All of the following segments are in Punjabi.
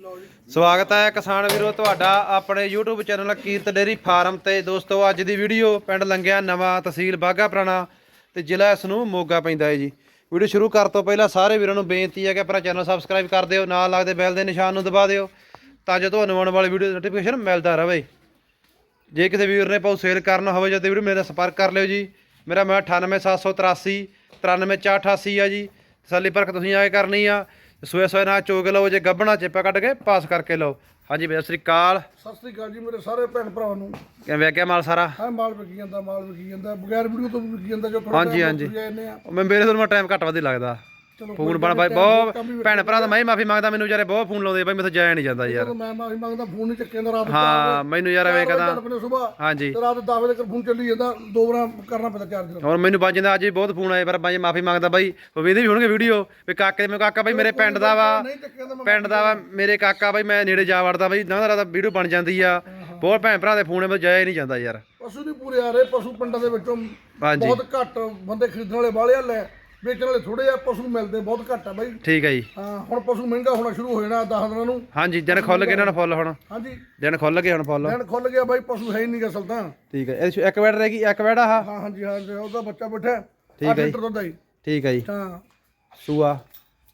ਸਵਾਗਤ ਹੈ ਕਿਸਾਨ ਵੀਰੋ, ਤੁਹਾਡਾ ਆਪਣੇ YouTube channel Kirat dairy farm ਤੇ। ਦੋਸਤੋ, ਅੱਜ ਦੀ ਵੀਡੀਓ ਪਿੰਡ ਲੰਗਿਆ ਨਵਾਂ ਤਹਿਸੀਲ ਬਾਗਾ ਪੁਰਾਣਾ ਤੇ ਜ਼ਿਲ੍ਹਾ ਇਸ ਨੂੰ ਮੋਗਾ ਪੈਂਦਾ ਹੈ ਜੀ। ਵੀਡੀਓ ਸ਼ੁਰੂ ਕਰਨ ਤੋਂ ਪਹਿਲਾਂ ਸਾਰੇ ਵੀਰਾਂ ਨੂੰ ਬੇਨਤੀ ਹੈ ਕਿ ਆਪਣਾ ਚੈਨਲ ਸਬਸਕ੍ਰਾਈਬ ਕਰ ਦਿਓ, ਨਾਲ ਲੱਗਦੇ ਬੈਲ ਦੇ ਨਿਸ਼ਾਨ ਨੂੰ ਦਬਾ ਦਿਓ ਤਾਂ ਜੋ ਤੁਹਾਨੂੰ ਆਉਣ ਵਾਲੀ ਵੀਡੀਓ ਦਾ ਨੋਟੀਫਿਕੇਸ਼ਨ ਮਿਲਦਾ ਰਹੇ। ਜੇ ਕਿਸੇ ਵੀਰ ਨੇ ਪਾਉ ਸੇਲ ਕਰਨਾ ਹੋਵੇ ਜਾਂ ਤੇ ਵੀਡੀਓ ਮੇਰੇ ਨਾਲ ਸੰਪਰਕ ਕਰ ਲਿਓ ਜੀ। ਮੇਰਾ ਮੈਂ 98783 93488 ਆ ਜੀ। ਤਸੱਲੀ ਪਰਖ ਤੁਸੀਂ ਆ ਕਰਨੀ ਆ ਸੋਏ ਸੋਏ ਨਾਲ ਚੋਗ ਲਓ ਜੇ ਗੱਬਣਾ ਚੇਪਾ ਕੱਢ ਕੇ ਪਾਸ ਕਰਕੇ ਲਓ। ਹਾਂਜੀ ਬਈ ਸਤਿ ਸ੍ਰੀ ਅਕਾਲ। ਸਤਿ ਸ੍ਰੀ ਅਕਾਲ ਜੀ ਮੇਰੇ ਸਾਰੇ ਭੈਣ ਭਰਾਵਾਂ ਨੂੰ। ਕਿਵੇਂ ਵੇਖਿਆ ਮਾਲ ਸਾਰਾ? ਹਾਂ ਮਾਲ ਵਿਕੀ ਜਾਂਦਾ ਮਾਲ ਵਿਕੀ ਜਾਂਦਾ। ਬਗੈਰ ਵੀਡੀਓ ਤੋਂ ਵੀ ਵਿਕੀ ਜਾਂਦਾ ਜੋ ਹਾਂਜੀ, ਹਾਂਜੀ। ਮੈਂ ਮੇਰੇ ਤੋਂ ਟਾਈਮ ਘੱਟ ਵੱਧ ਹੀ ਲੱਗਦਾ। ਫੋਨ ਬਣ ਬਾਈ ਬਹੁਤ ਭੈਣ ਭਰਾ ਦਾ ਮੈਂ ਮਾਫੀ ਮੰਗਦਾ ਮੈਨੂੰ ਵਿਚਾਰੇ ਬਹੁਤ ਫੋਨ ਲਾਉਂਦੇ ਬਾਈ ਮੈਥੋਂ ਜਾਇਆ ਨਹੀਂ ਜਾਂਦਾ ਯਾਰ। ਜਦੋਂ ਮੈਂ ਮਾਫੀ ਮੰਗਦਾ ਫੋਨ ਨਹੀਂ ਚੱਕਿਆ ਜਾਂਦਾ ਰਾਤ ਨੂੰ ਹਾਂ ਮੈਨੂੰ ਯਾਰ ਐਵੇਂ ਕਹਦਾ ਹਾਂਜੀ। ਤੇ ਰਾਤ 10 ਵਜੇ ਤੱਕ ਫੋਨ ਚੱਲੀ ਜਾਂਦਾ ਦੋ ਵਾਰ ਕਰਨਾ ਪੈਂਦਾ ਚਾਰਜ ਹੋਰ ਮੈਨੂੰ ਬਾਜੀ ਦਾ ਅੱਜ ਵੀ ਬਹੁਤ ਫੋਨ ਆਏ ਪਰ ਬਾਈ ਮਾਫੀ ਮੰਗਦਾ ਬਾਈ ਉਹ ਵੇਂਦੇ ਵੀ ਹੋਣਗੇ ਵੀਡੀਓ ਵੀ ਕਾਕੇ ਮੇਰੇ ਕਾਕਾ ਬਾਈ ਮੇਰੇ ਪਿੰਡ ਦਾ ਵਾ। ਜਾਂਦਾ ਪਿੰਡ ਦਾ ਵਾ ਮੇਰੇ ਕਾਕਾ ਬਾਈ ਮੈਂ ਨੇੜੇ ਜਾ ਵੜਦਾ ਬਾਈ ਨਾ ਦਾ ਵੀਡੀਓ ਬਣ ਜਾਂਦੀ ਆ। ਬਹੁਤ ਭੈਣ ਭਰਾ ਦੇ ਫੋਨ ਮੈਂ ਜਾਇਆ ਨਹੀਂ ਜਾਂਦਾ ਯਾਰ। ਪਸ਼ੂ ਨਹੀਂ ਪੂਰੇ ਆ ਰਹੇ ਪਸ਼ੂ ਪਿੰਡਾਂ ਦੇ ਵਿੱਚੋਂ ਬਹੁਤ ਘੱਟ ਬੰਦੇ ਖਰੀਦਣ ਵਾਲੇ ਵਾਲੇ ਆ ਲੈ। ਵੇਚਣ ਵਾਲੇ ਥੋੜੇ ਆ ਪਸ਼ੂ ਮਿਲਦੇ ਬਹੁਤ ਘੱਟ ਆ ਬਾਈ। ਠੀਕ ਹੈ ਜੀ। ਹਾਂ ਹੁਣ ਪਸ਼ੂ ਮਹਿੰਗਾ ਹੋਣਾ ਸ਼ੁਰੂ ਹੋ ਜਾਣਾ 10 ਦਿਨਾਂ ਨੂੰ। ਹਾਂਜੀ ਦਿਨ ਖੁੱਲ ਗਏ ਇਹਨਾਂ ਨੂੰ ਫੁੱਲ ਹੁਣ। ਹਾਂਜੀ। ਦਿਨ ਖੁੱਲ ਗਏ ਹੁਣ ਫੁੱਲ। ਲੈਣ ਖੁੱਲ ਗਿਆ ਬਾਈ ਪਸ਼ੂ ਹੈ ਹੀ ਨਹੀਂ ਅਸਲ ਤਾਂ। ਠੀਕ ਹੈ ਇਹ 'ਚ ਇੱਕ ਵੈੜ ਰਹਿ ਗਈ ਇੱਕ ਵੈੜ ਆ ਹਾਂ ਹਾਂਜੀ ਹਾਂ ਉਹਦਾ ਬੱਚਾ ਬੈਠਾ ਠੀਕ ਹੈ ਜੀ। ਲੀਟਰ ਦੁੱਧ ਆਈ ਠੀਕ ਹੈ ਜੀ। ਹਾਂ। ਸੂਆ।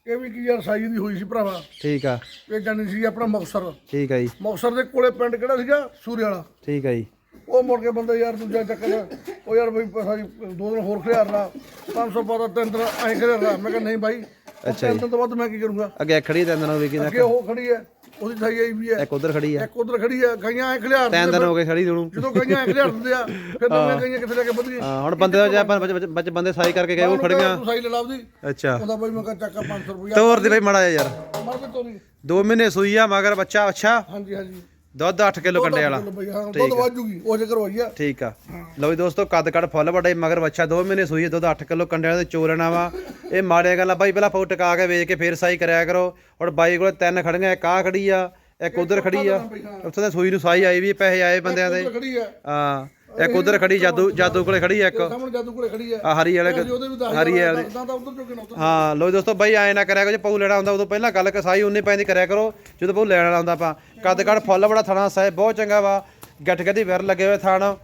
ਇਹ ਵੀ ਕੀ ਯਾਰ ਸਾਈ ਦੀ ਹੋਈ ਸੀ ਭਰਾਵਾ। ਠੀਕ ਆ। ਇਹ ਜਾਣੀ ਸੀ ਆਪਣਾ ਮੁਕਸਰ ਠੀਕ ਹੈ ਜੀ। ਮੁਕਸਰ ਦੇ ਕੋਲੇ ਪਿੰਡ ਕਿਹੜਾ ਸੀਗਾ? ਸੂਰੇ ਵਾਲਾ। ਠੀਕ ਹੈ ਜੀ। ਉਹ ਮੁੜ ਕੇ ਬੰਦੇ ਯਾਰ ਦੂਜਾ ਚੱਕਰ ਉਹ ਯਾਰ ਬਈ ਪੈਸਾ ਜੀ ਦੋ ਦਿਨ ਹੋਰ ਖਿਆਰ ਲਾ। 500 ਪਾਦਾ ਤਿੰਨ ਦਿਨ ਐਂ ਖਿਆਰ ਲਾ। ਮੈਂ ਕਿਹਾ ਨਹੀਂ ਬਾਈ ਅੱਛਾ ਤਿੰਨ ਦਿਨ ਤੋਂ ਵੱਧ ਮੈਂ ਕੀ ਕਰੂੰਗਾ? ਅੱਗੇ ਖੜੀ ਤਿੰਨ ਦਿਨ ਹੋ ਗਈ ਅੱਗੇ ਉਹ ਖੜੀ ਹੈ ਉਹਦੀ ਸਾਈ ਆਈ ਵੀ ਹੈ। ਇੱਕ ਉਧਰ ਖੜੀ ਆ ਇੱਕ ਉਧਰ ਖੜੀ ਹੈ ਗਈਆਂ ਐਂ ਖਿਆਰ ਤਿੰਨ ਦਿਨ ਹੋ ਗਏ ਖੜੀ ਨੂੰ। ਜਦੋਂ ਗਈਆਂ ਐਂ ਖਿਆਰ ਦਿੰਦੇ ਆ ਫਿਰ ਨਵੀਆਂ ਗਈਆਂ ਕਿੱਥੇ ਲੈ ਕੇ ਵਧ ਗਈ ਹਾਂ ਹੁਣ ਬੰਦੇ ਦਾ ਆਪਾਂ ਬੱਚ- ਬੰਦੇ ਸਾਈ ਕਰਕੇ ਗਏ ਉਹ ਖੜੀਆਂ। ਤੂੰ ਸਾਈ ਲੈ ਲਾ ਉਹਦੀ। ਅੱਛਾ। ਉਹਦਾ ਬਾਈ ਮੈਂ ਕਿਹਾ ਚੱਕਾ 500 ਰੁਪਇਆ ਤੋਰ ਦੇ ਬਈ ਮੜਾ ਯਾਰ। ਮਰ ਕੇ ਤੋਰੀ। 2 ਮਹੀਨੇ ਸੂਈ ਆ ਮਗਰ ਬੱਚਾ ਅੱਛਾ। ਹਾਂਜੀ ਹਾਂਜੀ। ਦੁੱਧ 8 ਕਿਲੋ ਕੰਡੇ ਵਾਲਾ। ਹਾਂ ਦੁੱਧ ਵਾਜੂਗੀ ਉਹ ਜੇ ਕਰਵਾਈ ਆ। ਠੀਕ ਆ। ਲਓ ਜੀ ਦੋਸਤੋ ਕੱਦ ਕੱਦ ਫੁੱਲ ਵੱਡਾ ਮਗਰ ਬੱਚਾ 2 ਮਹੀਨੇ ਸੂਈ ਆ, ਦੁੱਧ 8 ਕਿਲੋ ਕੰਡੇ ਵਾਲਾ ਤੇ ਚੋਰਨਾ ਵਾ। ਇਹ ਮਾੜੀਆਂ ਗੱਲਾਂ ਬਾਈ ਪਹਿਲਾਂ ਫੋ ਟਕਾ ਕੇ ਵੇਚ ਕੇ ਫੇਰ ਸਾਈ ਕਰਿਆ ਕਰੋ। ਹੁਣ ਬਾਈ ਕੋਲੇ ਤਿੰਨ ਖੜੀਆਂ ਇੱਕ ਆ ਖੜੀ ਆ ਇੱਕ ਉਧਰ ਖੜੀ ਆ। ਉੱਥੇ ਤਾਂ ਸੂਈ ਨੂੰ ਸਾਈ ਆਈ ਵੀ ਪੈਸੇ ਆਏ ਬੰਦਿਆਂ ਦੇ। ਖੜੀ ਆ। ਹਾਂ ਇੱਕ ਉਧਰ ਖੜੀ ਜਾਦੂ ਜਾਦੂ ਕੋਲੇ ਖੜੀ ਆ ਇੱਕ। ਸਾਹਮਣੇ ਜਾਦੂ ਕੋਲੇ ਖੜੀ ਆ। ਆ ਹਰੀ ਵਾਲੇ ਅਸੀਂ ਉਹਦੇ ਵੀ ਦੱਸ ਹਰੀ ਵਾਲੇ। ਤਾਂ ਉਧਰ ਚੋਕੇ ਨਾ ਉੱਧਰ ਹਾਂ ਲੋ ਦੋਸਤੋ ਬਾਈ ਐ ਨਾ ਕਰਿਆ ਕਰੋ ਜੇ ਪਊ ਲੈਣਾ ਹੁੰਦਾ ਉਦੋਂ ਪਹਿਲਾਂ ਗੱਲ ਕਸਾਈ ਉਨੇ ਪੈਂਦੀ ਕਰਿਆ ਕਰੋ। ਜਦੋਂ ਪਊ ਲੈਣ ਵਾਲਾ ਹੁੰਦਾ ਆਪਾਂ। ਕੱਦ ਕੱਦ ਫੁੱਲ ਬੜਾ ਥਣਾ ਸਾਹਿਬ, ਬਹੁਤ ਚੰਗਾ ਵਾ। ਗੱਠ ਗੱਦੀ ਵਿਰ ਲੱਗੇ ਹੋਏ ਥਣ।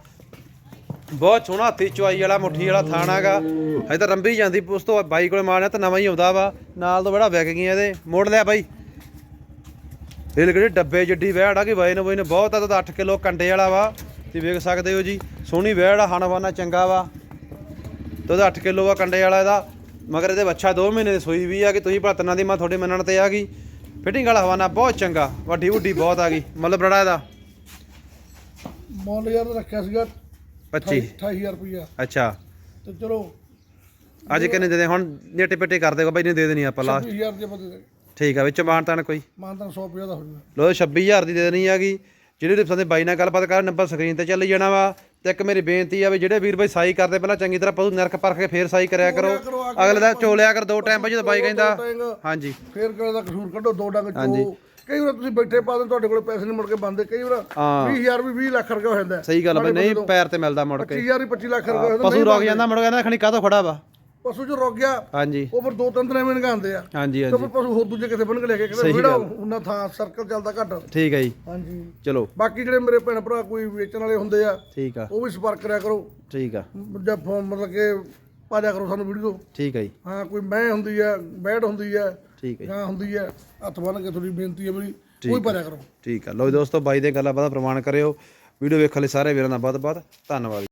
ਬਹੁਤ ਸੋਹਣਾ ਹੱਥੀ ਚੁਆਈ ਵਾਲਾ, ਮੁੱਠੀ ਵਾਲਾ ਥਾਣ ਹੈਗਾ। ਹਜੇ ਤਾਂ ਰੰਬੀ ਜਾਂਦੀ, ਉਸ ਤੋਂ ਬਾਈ ਕੋਲੇ ਮਾਰਿਆ ਤਾਂ ਨਵਾਂ ਹੀ ਆਉਂਦਾ ਵਾ। ਨਾਲ ਤੋਂ ਬੜਾ ਵਿਕ ਗਈਆਂ ਇਹਦੇ। ਮੋੜ ਲਿਆ ਬਾਈ। ਇਹ ਜਿਹੜੇ ਡੱਬੇ ਜਿੱਡੀ ਵਹਿੜ ਆ ਕਿ ਬਾਈ ਨੇ ਬਾਈ ਨੇ ਬਹੁਤ ਆ ਤਾਂ 8 ਕਿਲੋ ਕੰਡੇ ਵਾਲਾ ਵਾ। ਤੁਸੀਂ ਵੇਖ ਸਕਦੇ ਹੋ ਜੀ, ਸੋਹਣੀ ਵਹਿੜ ਆ ਹਣਵਾਨਾ ਚੰਗਾ ਵਾ। ਤੇ ਉਹਦਾ 8 ਕਿਲੋ ਆ ਕੰਡੇ ਵਾਲਾ ਇਹਦਾ। ਮਗਰ ਇਹਦੇ ਬੱਚਾ 2 ਮਹੀਨੇ ਦੀ ਸੋਈ ਵੀ ਆ ਕਿ ਤੁਸੀਂ ਭਤਨਾਂ ਦੀ ਮੈਂ ਤੁਹਾਡੇ ਮੰਨਣ ਤੇ ਆ ਗਈ। ਫਿਟਿੰਗ ਵਾਲਾ ਹਵਾਨਾ ਬਹੁਤ ਚੰਗਾ। ਵੱਡੀ ਵੱਡੀ ਬਹੁਤ ਆ ਗਈ। ਮਤਲਬ ਬੜਾ ਇਹਦਾ। ਮੁੱਲ ਯਾਰ ਰੱਖਿਆ ਸੀਗਾ 25 28000 ਰੁਪਇਆ ਅੱਛਾ। ਤੇ ਚਲੋ। ਅੱਜ ਕਿੰਨੇ ਦੇ ਦੇ? ਹੁਣ ਨੇਟੇ ਪੇਟੇ ਕਰ ਦੇਗਾ। ਬਾਈ ਨੇ ਦੇ ਦੇਣੀ ਆਪਾਂ ਲਾਸਟ 20000 ਦੇ ਠੀਕ ਆ ਵਿੱਚ ਮਾਨਤਾਨ ਕੋਈ? ਮਾਨਤਾ 100 ਰੁਪਇਆ ਦਾ ਹੋ ਜੂਗਾ। ਲੋ 26000 ਦੀ ਦੇ ਦੇਣੀ ਹੈਗੀ। ਜਿਹੜੇ ਰਿਪਸਾਂ ਦੇ ਬਾਈ ਨਾਲ ਗੱਲਬਾਤ ਕਰ ਨੰਬਰ ਸਕਰੀਨ ਤੇ ਚੱਲੀ ਜਾਣਾ ਵਾ। ਤੇ ਇੱਕ ਮੇਰੀ ਬੇਨਤੀ ਆ ਵੀ ਜਿਹੜੇ ਵੀਰ ਬਾਈ ਸਾਈ ਕਰਦੇ ਪਹਿਲਾਂ ਚੰਗੀ ਤਰ੍ਹਾਂ ਪਸ਼ੂ ਨਰਕ ਪਰਖ ਕੇ ਫੇਰ ਸਾਈ ਕਰਿਆ ਕਰੋ। ਅਗਲੇ ਦਾ ਚੋਲਿਆ ਕਰ ਦੋ ਟਾਈਮ ਜਦੋਂ ਬਾਈ ਕਹਿੰਦਾ। ਹਾਂਜੀ। ਫੇਰ ਕਿਹੜਾ ਦਾ ਕਸੂਰ ਕੱਢੋ ਦੋ ਡੰਗ ਚੋ। ਕਈ ਵਾਰ ਤੁਸੀਂ ਬੈਠੇ ਪਾ ਦੇ ਤੁਹਾਡੇ ਕੋਲ ਪੈਸੇ ਨਹੀਂ ਮੁੜ ਕੇ ਬੰਦੇ ਕਈ ਵਾਰ ਹਾਂ। 20000 ਵੀ 20 ਲੱਖ ਰੁਪਇਆ ਹੋ ਜਾਂਦਾ। ਸਹੀ ਗੱਲ ਬਾਈ ਨਹੀਂ ਪੈਰ ਤੇ ਮਿਲਦਾ ਮੁੜ ਕੇ। 20000 ਹੀ 25 ਲੱਖ ਰੁਪਇਆ ਹੋ ਜਾਂਦਾ ਪਸ਼ੂ ਰੁਕ ਜਾਂਦਾ ਮੁੜ ਕਹਿੰਦਾ ਖਣੀ ਕਾਹਤੋਂ ਖੜਾ ਵਾ। ਪਸ਼ੂ ਜੋ ਰੁਕ ਗਿਆ। ਹਾਂਜੀ। ਉਹ ਫਿਰ ਦੋ ਤਿੰਨ ਦਿਨ ਐਵੇਂ ਨਗਾਉਂਦੇ ਆ। ਹਾਂਜੀ ਤੇ ਹਾਂਜੀ। ਫਿਰ ਪਸ਼ੂ ਹੋਰ ਦੂਜੇ ਕਿਤੇ ਬਣ ਕੇ ਲੈ ਕੇ ਕਹਿੰਦੇ ਜਿਹੜਾ ਉਹਨਾਂ ਥਾਂ ਸਰਕਲ ਚੱਲਦਾ ਘੱਟ। ਠੀਕ ਹੈ ਜੀ। ਹਾਂਜੀ। ਚਲੋ। ਬਾਕੀ ਜਿਹੜੇ ਮੇਰੇ ਭੈਣ ਭਰਾ ਕੋਈ ਵੇਚਣ ਵਾਲੇ ਹੁੰਦੇ ਆ ਠੀਕ ਆ। ਉਹ ਵੀ ਸੰਪਰਕ ਕਰਿਆ ਕਰੋ। ਠੀਕ ਆ। ਜਦ ਫੋਨ ਮਤਲਬ ਕਿ ਪਾਜਾ ਕਰੋ ਸਾਨੂੰ ਵੀਡੀਓ। ਠੀਕ ਹੈ ਜੀ। ਹਾਂ ਕੋਈ ਮੈਂ ਹੁੰਦੀ ਆ ਬੈਡ ਹੁੰਦੀ ਆ ਠੀਕ ਹੈ ਜੀ, ਗਾਂ ਹੁੰਦੀ ਆ ਹੱਥ ਬੰਨ ਕੇ ਤੁਹਾਡੀ ਬੇਨਤੀ ਹੈ ਮੇਰੀ ਕੋਈ ਪਾਜਾ ਕਰੋ। ਠੀਕ ਆ। ਲੋ ਦੋਸਤੋ ਬਾਈ ਦੇ ਗੱਲਾਂ ਬਾਤ ਪ੍ਰਮਾਣ ਕਰਿਓ। ਵੀਡੀਓ ਵੇਖਣ ਲਈ ਸਾਰੇ ਵੀਰਾਂ ਦਾ ਬਹੁਤ ਬਹੁਤ ਧੰਨਵਾਦ।